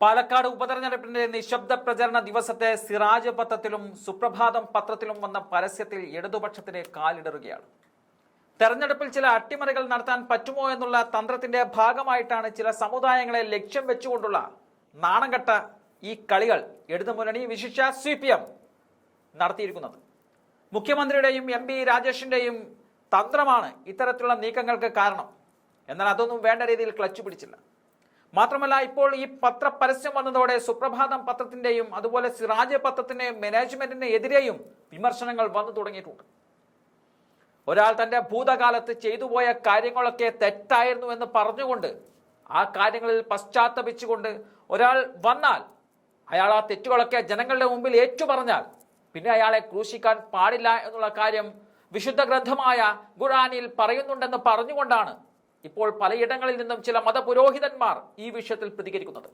പാലക്കാട് ഉപതെരഞ്ഞെടുപ്പിന്റെ നിശബ്ദ പ്രചരണ ദിവസത്തെ സിറാജ് പത്രത്തിലും സുപ്രഭാതം പത്രത്തിലും വന്ന പരസ്യത്തിൽ ഇടതുപക്ഷത്തിന് കാലിടറുകയാണ്. തെരഞ്ഞെടുപ്പിൽ ചില അട്ടിമറികൾ നടത്താൻ പറ്റുമോ എന്നുള്ള തന്ത്രത്തിന്റെ ഭാഗമായിട്ടാണ് ചില സമുദായങ്ങളെ ലക്ഷ്യം വെച്ചുകൊണ്ടുള്ള നാണംകെട്ട ഈ കളികൾ ഇടതുമുന്നണി വിശിഷ്ട സി പി എം നടത്തിയിരിക്കുന്നത്. മുഖ്യമന്ത്രിയുടെയും എം പി രാജേഷിന്റെയും തന്ത്രമാണ് ഇത്തരത്തിലുള്ള നീക്കങ്ങൾക്ക് കാരണം. എന്നാൽ അതൊന്നും വേണ്ട രീതിയിൽ ക്ലച്ച് പിടിച്ചില്ല. മാത്രമല്ല ഇപ്പോൾ ഈ പത്ര പരസ്യം വന്നതോടെ സുപ്രഭാതം പത്രത്തിന്റെയും അതുപോലെ സിറാജ് പത്രത്തിന്റെയും മാനേജ്മെന്റിന് എതിരെയും വിമർശനങ്ങൾ വന്നു തുടങ്ങിയിട്ടുണ്ട്. ഒരാൾ തന്റെ ഭൂതകാലത്ത് ചെയ്തു പോയ കാര്യങ്ങളൊക്കെ തെറ്റായിരുന്നു എന്ന് പറഞ്ഞുകൊണ്ട് ആ കാര്യങ്ങളിൽ പശ്ചാത്തപിച്ചുകൊണ്ട് ഒരാൾ വന്നാൽ അയാൾ ആ തെറ്റുകളൊക്കെ ജനങ്ങളുടെ മുമ്പിൽ ഏറ്റുപറഞ്ഞാൽ പിന്നെ അയാളെ ക്രൂശിക്കാൻ പാടില്ല എന്നുള്ള കാര്യം വിശുദ്ധ ഗ്രന്ഥമായ ഖുറാനിൽ പറയുന്നുണ്ടെന്ന് പറഞ്ഞുകൊണ്ടാണ് ഇപ്പോൾ പലയിടങ്ങളിൽ നിന്നും ചില മതപുരോഹിതന്മാർ ഈ വിഷയത്തിൽ പ്രതികരിക്കുന്നുണ്ട്.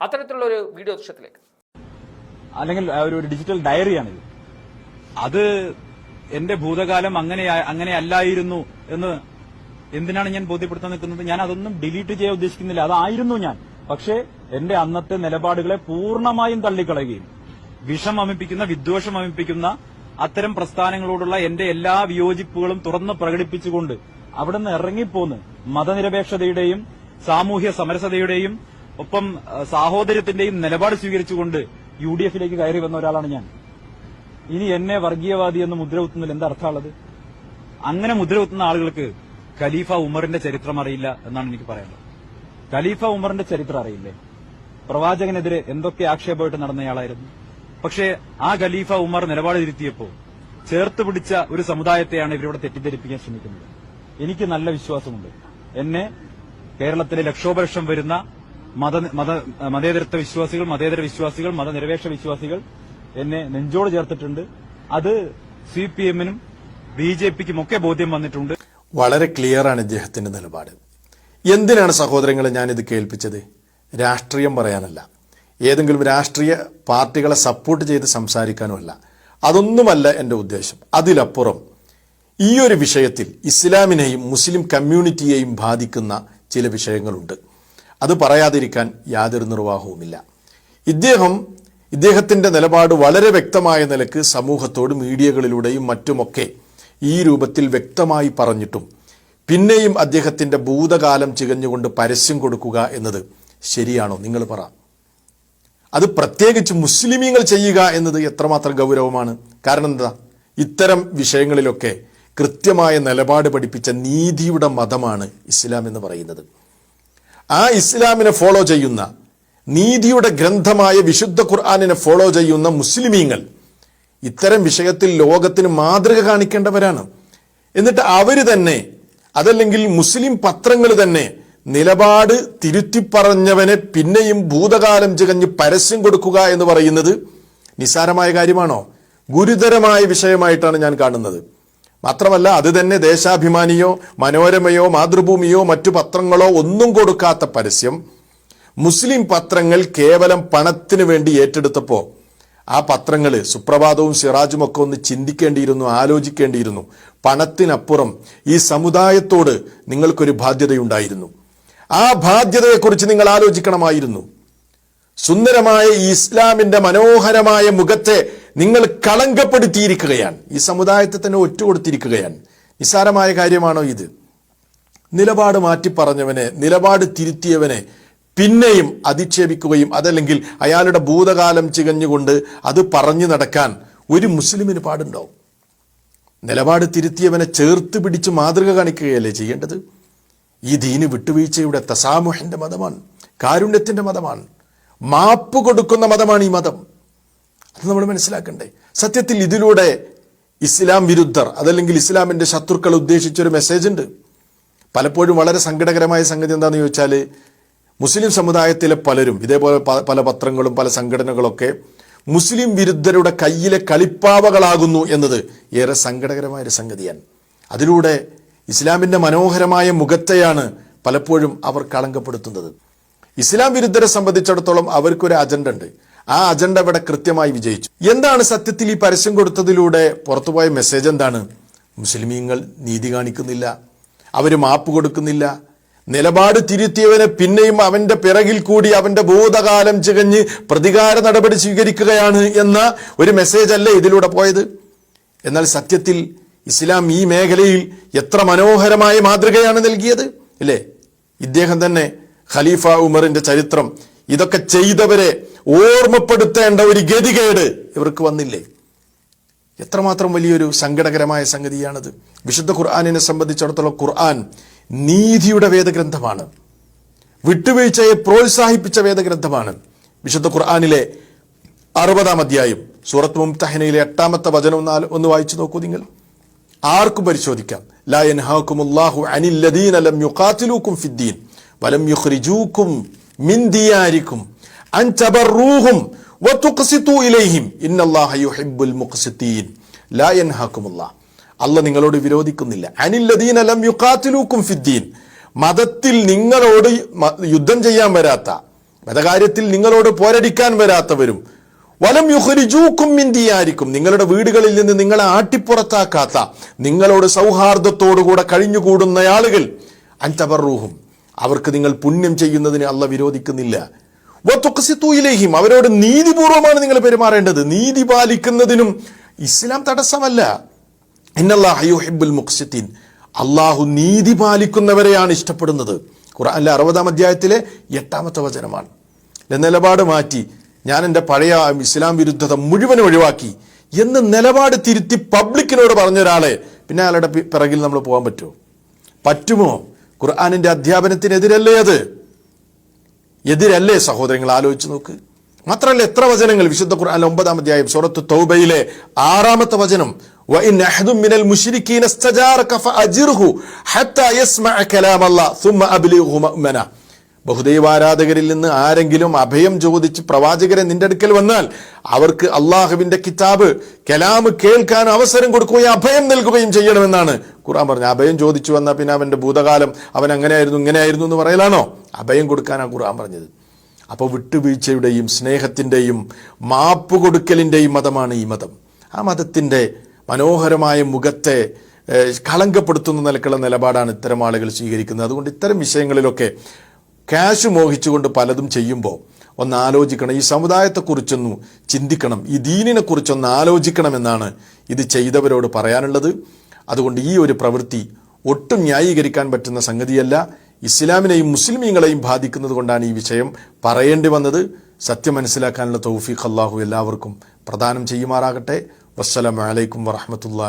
അത്തരത്തിലുള്ള ഒരു വീഡിയോ ദൃശ്യത്തിലേക്ക്. അല്ലെങ്കിൽ ഒരു ഡിജിറ്റൽ ഡയറിയാണിത്. അത് എന്റെ ഭൂതകാലം അങ്ങനെ അങ്ങനെ അല്ലായിരുന്നു എന്ന് എന്തിനാണ് ഞാൻ ബോധ്യപ്പെടുത്താൻ നിൽക്കുന്നത്? ഞാൻ അതൊന്നും ഡിലീറ്റ് ചെയ്യാൻ ഉദ്ദേശിക്കുന്നില്ല. അതായിരുന്നു ഞാൻ. പക്ഷേ എന്റെ അന്നത്തെ നിലപാടുകളെ പൂർണമായും തള്ളിക്കളയുകയും വിഷം അമിപ്പിക്കുന്ന വിദ്വേഷം അമിപ്പിക്കുന്ന അത്തരം പ്രസ്ഥാനങ്ങളോടുള്ള എന്റെ എല്ലാ വിയോജിപ്പുകളും തുറന്ന് പ്രകടിപ്പിച്ചുകൊണ്ട് അവിടെ നിന്ന് ഇറങ്ങിപ്പോന്ന് മതനിരപേക്ഷതയുടെയും സാമൂഹ്യ സമരസതയുടെയും ഒപ്പം സാഹോദര്യത്തിന്റെയും നിലപാട് സ്വീകരിച്ചുകൊണ്ട് യു ഡി എഫിലേക്ക് കയറി വന്ന ഒരാളാണ് ഞാൻ. ഇനി എന്നെ വർഗീയവാദി എന്ന് മുദ്രകുത്തുന്നതിൽ എന്താ അർത്ഥമുള്ളത്? അങ്ങനെ മുദ്രകുത്തുന്ന ആളുകൾക്ക് ഖലീഫ ഉമറിന്റെ ചരിത്രം അറിയില്ല എന്നാണ് എനിക്ക് പറയാനുള്ളത്. ഖലീഫ ഉമറിന്റെ ചരിത്രം അറിയില്ലേ? പ്രവാചകനെതിരെ എന്തൊക്കെ ആക്ഷേപമായിട്ട് നടന്നയാളായിരുന്നു? പക്ഷേ ആ ഖലീഫ ഉമർ നിലപാട് തിരുത്തിയപ്പോൾ ചേർത്ത് പിടിച്ച ഒരു സമുദായത്തെയാണ് ഇവരിവിടെ തെറ്റിദ്ധരിപ്പിക്കാൻ ശ്രമിക്കുന്നത്. എനിക്ക് നല്ല വിശ്വാസമുണ്ട്. എന്നെ കേരളത്തിലെ ലക്ഷോപലക്ഷം വരുന്ന മത മത മതേതരത്വ വിശ്വാസികൾ മതേതര വിശ്വാസികൾ മതനിരപേക്ഷ വിശ്വാസികൾ എന്നെ നെഞ്ചോട് ചേർത്തിട്ടുണ്ട്. അത് സി പി എമ്മിനും ബി ജെ പിക്കും ഒക്കെ ബോധ്യം വന്നിട്ടുണ്ട്. വളരെ ക്ലിയറാണ് ഇദ്ദേഹത്തിന്റെ നിലപാട്. എന്തിനാണ് സഹോദരങ്ങളെ ഞാനിത് കേൾപ്പിച്ചത്? രാഷ്ട്രീയം പറയാനല്ല. ഏതെങ്കിലും രാഷ്ട്രീയ പാർട്ടികളെ സപ്പോർട്ട് ചെയ്ത് സംസാരിക്കാനുമല്ല. അതൊന്നുമല്ല എന്റെ ഉദ്ദേശം. അതിലപ്പുറം ഈ ഒരു വിഷയത്തിൽ ഇസ്ലാമിനെയും മുസ്ലിം കമ്മ്യൂണിറ്റിയെയും ബാധിക്കുന്ന ചില വിഷയങ്ങളുണ്ട്. അത് പറയാതിരിക്കാൻ യാതൊരു നിർവാഹവുമില്ല. ഇദ്ദേഹം ഇദ്ദേഹത്തിന്റെ നിലപാട് വളരെ വ്യക്തമായ നിലയ്ക്ക് സമൂഹത്തോട് മീഡിയകളിലൂടെയും മറ്റുമൊക്കെ ഈ രൂപത്തിൽ വ്യക്തമായി പറഞ്ഞിട്ടും പിന്നെയും അദ്ദേഹത്തിന്റെ ഭൂതകാലം ചികഞ്ഞുകൊണ്ട് പരസ്യം കൊടുക്കുക എന്നത് ശരിയാണോ? നിങ്ങൾ പറ. അത് പ്രത്യേകിച്ച് മുസ്ലിമീങ്ങൾ ചെയ്യുക എന്നത് എത്രമാത്രം ഗൗരവമാണ്? കാരണം എന്താ? ഇത്തരം വിഷയങ്ങളിലൊക്കെ കൃത്യമായ നിലപാട് പഠിപ്പിച്ച നീതിയുടെ മതമാണ് ഇസ്ലാം എന്ന് പറയുന്നത്. ആ ഇസ്ലാമിനെ ഫോളോ ചെയ്യുന്ന നീതിയുടെ ഗ്രന്ഥമായ വിശുദ്ധ ഖുർആാനിനെ ഫോളോ ചെയ്യുന്ന മുസ്ലിമീങ്ങൾ ഇത്തരം വിഷയത്തിൽ ലോകത്തിന് മാതൃക കാണിക്കേണ്ടവരാണ്. എന്നിട്ട് അവർ തന്നെ അതല്ലെങ്കിൽ മുസ്ലിം പത്രങ്ങൾ തന്നെ നിലപാട് തിരുത്തിപ്പറഞ്ഞവനെ പിന്നെയും ഭൂതകാലം ചികഞ്ഞ് പരസ്യം കൊടുക്കുക എന്ന് പറയുന്നത് നിസാരമായ കാര്യമാണോ? ഗുരുതരമായ വിഷയമായിട്ടാണ് ഞാൻ കാണുന്നത്. മാത്രമല്ല അത് തന്നെ ദേശാഭിമാനിയോ മനോരമയോ മാതൃഭൂമിയോ മറ്റു പത്രങ്ങളോ ഒന്നും കൊടുക്കാത്ത പരസ്യം. മുസ്ലിം പത്രങ്ങൾ കേവലം പണത്തിന് വേണ്ടി ഏറ്റെടുത്തപ്പോൾ ആ പത്രങ്ങൾ സുപ്രഭാതവും സിറാജും ഒക്കെ ഒന്ന് ചിന്തിക്കേണ്ടിയിരുന്നു ആലോചിക്കേണ്ടിയിരുന്നു. പണത്തിനപ്പുറം ഈ സമുദായത്തോട് നിങ്ങൾക്കൊരു ബാധ്യതയുണ്ടായിരുന്നു. ആ ബാധ്യതയെക്കുറിച്ച് നിങ്ങൾ ആലോചിക്കണമായിരുന്നു. സുന്ദരമായ ഈ ഇസ്ലാമിന്റെ മനോഹരമായ മുഖത്തെ നിങ്ങൾ കളങ്കപ്പെടുത്തിയിരിക്കുകയാണ്. ഈ സമുദായത്തെ തന്നെ ഒറ്റ ഒറ്റുകൊടുത്തിരിക്കുകയാണ്. നിസ്സാരമായ കാര്യമാണോ ഇത്? നിലപാട് മാറ്റി പറഞ്ഞവനെ നിലപാട് തിരുത്തിയവനെ പിന്നെയും അധിക്ഷേപിക്കുകയും അതല്ലെങ്കിൽ അയാളുടെ ഭൂതകാലം ചികഞ്ഞുകൊണ്ട് അത് പറഞ്ഞു നടക്കാൻ ഒരു മുസ്ലിമിന് പാടുണ്ടോ നിലപാട് തിരുത്തിയവനെ ചേർത്ത് പിടിച്ച് മാതൃക കാണിക്കുകയല്ലേ ചെയ്യേണ്ടത്? ഈ ദീന് വിട്ടുവീഴ്ചയുടെ തസാമുഹന്റെ മതമാണ് കാരുണ്യത്തിന്റെ മതമാണ് മാപ്പ് കൊടുക്കുന്ന മതമാണ് ഈ മതം. അത് നമ്മൾ മനസ്സിലാക്കണ്ടേ? സത്യത്തിൽ ഇതിലൂടെ ഇസ്ലാം വിരുദ്ധർ അതല്ലെങ്കിൽ ഇസ്ലാമിന്റെ ശത്രുക്കൾ ഉദ്ദേശിച്ചൊരു മെസ്സേജ് ഉണ്ട്. പലപ്പോഴും വളരെ സങ്കടകരമായ സംഗതി എന്താണെന്ന് ചോദിച്ചാൽ മുസ്ലിം സമുദായത്തിലെ പലരും ഇതേപോലെ പല പത്രങ്ങളും പല സംഘടനകളൊക്കെ മുസ്ലിം വിരുദ്ധരുടെ കയ്യിലെ കളിപ്പാവകളാകുന്നു എന്നത് ഏറെ സങ്കടകരമായ ഒരു സംഗതിയാണ്. അതിലൂടെ ഇസ്ലാമിന്റെ മനോഹരമായ മുഖത്തെയാണ് പലപ്പോഴും അവർ കളങ്കപ്പെടുത്തുന്നത്. ഇസ്ലാം വിരുദ്ധരെ സംബന്ധിച്ചിടത്തോളം അവർക്കൊരു അജണ്ട ഉണ്ട്. ആ അജണ്ട ഇവിടെ കൃത്യമായി വിജയിച്ചു. എന്താണ് സത്യത്തിൽ ഈ പരസ്യം കൊടുത്തതിലൂടെ പുറത്തുപോയ മെസ്സേജ് എന്താണ്? മുസ്ലിമീങ്ങൾ നീതി കാണിക്കുന്നില്ല. അവർ മാപ്പ് കൊടുക്കുന്നില്ല. നിലപാട് തിരുത്തിയവനെ പിന്നെയും അവന്റെ പിറകിൽ കൂടി അവന്റെ ഭൂതകാലം ചികഞ്ഞ് പ്രതികാര നടപടി സ്വീകരിക്കുകയാണ് എന്ന ഒരു മെസ്സേജ് അല്ലേ ഇതിലൂടെ പോയത്? എന്നാൽ സത്യത്തിൽ ഇസ്ലാം ഈ മേഖലയിൽ എത്ര മനോഹരമായ മാതൃകയാണ് നൽകിയത് ഇല്ലേ ഇദ്ദേഹം തന്നെ ഖലീഫ ഉമറിന്റെ ചരിത്രം. ഇതൊക്കെ ചെയ്തവരെ ഓർമ്മപ്പെടുത്തേണ്ട ഒരു ഗതികേട് ഇവർക്ക് വന്നില്ലേ? എത്രമാത്രം വലിയൊരു സങ്കടകരമായ സംഗതിയാണത്. വിശുദ്ധ ഖുർആാനിനെ സംബന്ധിച്ചിടത്തോളം ഖുർആൻ നീതിയുടെ വേദഗ്രന്ഥമാണ്. വിട്ടുവീഴ്ചയെ പ്രോത്സാഹിപ്പിച്ച വേദഗ്രന്ഥമാണ്. വിശുദ്ധ ഖുർആാനിലെ അറുപതാം അധ്യായം സൂറത്ത് മുംതഹനയിലെ എട്ടാമത്തെ വചനം ഒന്ന് വായിച്ചു നോക്കൂ നിങ്ങൾ. ആർക്കും പരിശോധിക്കാം. ലാ യൻഹാകുമുല്ലാഹു അനിൽ ലദീന ലം യുഖാതിലൂക്കും ഫിദ്ദീൻ വലം യുഖ്രിജൂക്കും മിൻ ഇലൈഹിം യുഹിബ്ബുൽ ലാ അല്ല നിങ്ങളോട് വിരോധിക്കുന്നില്ല. അനിൽ ലദീന ലം യുഖാതിലൂക്കും ഫിദ്ദീൻ മതത്തിൽ നിങ്ങളോട് യുദ്ധം ചെയ്യാൻ വരാത്ത മതകാര്യത്തിൽ നിങ്ങളോട് പോരടിക്കാൻ വരാത്തവരും വലം യുഹരിജൂക്കും മിന്തിയായിരിക്കും നിങ്ങളുടെ വീടുകളിൽ നിന്ന് നിങ്ങളെ ആട്ടിപ്പുറത്താക്കാത്ത നിങ്ങളോട് സൗഹാർദ്ദത്തോടുകൂടെ കഴിഞ്ഞുകൂടുന്ന ആളുകൾ അൻതബറൂഹും അവർക്ക് നിങ്ങൾ പുണ്യം ചെയ്യുന്നതിന് അല്ല വിരോധിക്കുന്നില്ല. വത്തുഖ്സിത്തൂയിലേഹിം അവരോട് നീതിപൂർവമാണ് നിങ്ങൾ പെരുമാറേണ്ടത്. നീതി പാലിക്കുന്നതിനും ഇസ്ലാം തടസ്സമല്ല. അള്ളാഹു നീതി പാലിക്കുന്നവരെയാണ് ഇഷ്ടപ്പെടുന്നത്. ഖുർആനിലെ അറുപതാം അധ്യായത്തിലെ എട്ടാമത്തെ വചനമാണ്. നിലപാട് മാറ്റി ഞാൻ എന്റെ പഴയ ഇസ്ലാം വിരുദ്ധത മുഴുവൻ ഒഴിവാക്കി എന്ന് നിലപാട് തിരുത്തി പബ്ലിക്കിനോട് പറഞ്ഞ ഒരാളെ പിന്നെ അയാളുടെ പിറകിൽ നമ്മൾ പോകാൻ പറ്റുമോ? പറ്റുമോ? ഖുർആാനിന്റെ അധ്യാപനത്തിനെതിരല്ലേ അത്? എതിരല്ലേ സഹോദരങ്ങൾ ആലോചിച്ച് നോക്ക് മാത്രമല്ല എത്ര വചനങ്ങൾ വിശുദ്ധ ഖുർആൻ ഒമ്പതാം അധ്യായം സൂറത്ത് തൗബയിലെ ആറാമത്തെ വചനം وَإِنْ أَحَدٌ مِّنَ الْمُشْرِكِينَ اسْتَجَارَكَ فَأَجِرْهُ حَتَّى يَسْمَعَ كَلَامَ اللَّهِ ثُمَّ أَبْلِغْهُ مَأْمَنًا ബഹുദൈവാരാധകരിൽ നിന്ന് ആരെങ്കിലും അഭയം ചോദിച്ച് പ്രവാചകരെ നിന്റെ അടുക്കൽ വന്നാൽ അവർക്ക് അള്ളാഹുവിന്റെ കിതാബ് കലാമ് കേൾക്കാൻ അവസരം കൊടുക്കുകയും അഭയം നൽകുകയും ചെയ്യണമെന്നാണ് ഖുർആൻ പറഞ്ഞു അഭയം ചോദിച്ചു വന്നാൽ പിന്നെ അവന്റെ ഭൂതകാലം അവൻ അങ്ങനെയായിരുന്നു ഇങ്ങനെയായിരുന്നു എന്ന് പറയലാണോ? അഭയം കൊടുക്കാനാണ് ഖുർആൻ പറഞ്ഞത്. അപ്പോൾ വിട്ടുവീഴ്ചയുടെയും സ്നേഹത്തിന്റെയും മാപ്പ് കൊടുക്കലിന്റെയും മതമാണ് ഈ മതം. ആ മതത്തിന്റെ മനോഹരമായ മുഖത്തെ കളങ്കപ്പെടുത്തുന്ന നിലക്കുള്ള നിലപാടാണ് ഇത്തരം ആളുകൾ സ്വീകരിക്കുന്നത്. അതുകൊണ്ട് ഇത്തരം വിഷയങ്ങളിലൊക്കെ ക്യാഷ് മോഹിച്ചുകൊണ്ട് പലതും ചെയ്യുമ്പോൾ ഒന്ന് ആലോചിക്കണം. ഈ സമുദായത്തെക്കുറിച്ചൊന്നു ചിന്തിക്കണം. ഈ ദീനിനെ കുറിച്ചൊന്ന് ആലോചിക്കണമെന്നാണ് ഇത് ചെയ്തവരോട് പറയാനുള്ളത്. അതുകൊണ്ട് ഈ ഒരു പ്രവൃത്തി ഒട്ടും ന്യായീകരിക്കാൻ പറ്റുന്ന സംഗതിയല്ല. ഇസ്ലാമിനെയും മുസ്ലിമീങ്ങളെയും ബാധിക്കുന്നത് കൊണ്ടാണ് ഈ വിഷയം പറയേണ്ടി വന്നത്. സത്യം മനസ്സിലാക്കാനുള്ള തൗഫീഖ് അള്ളാഹു എല്ലാവർക്കും പ്രദാനം ചെയ്യുമാറാകട്ടെ. വസ്സലാമലൈക്കും വറഹമത്തുള്ള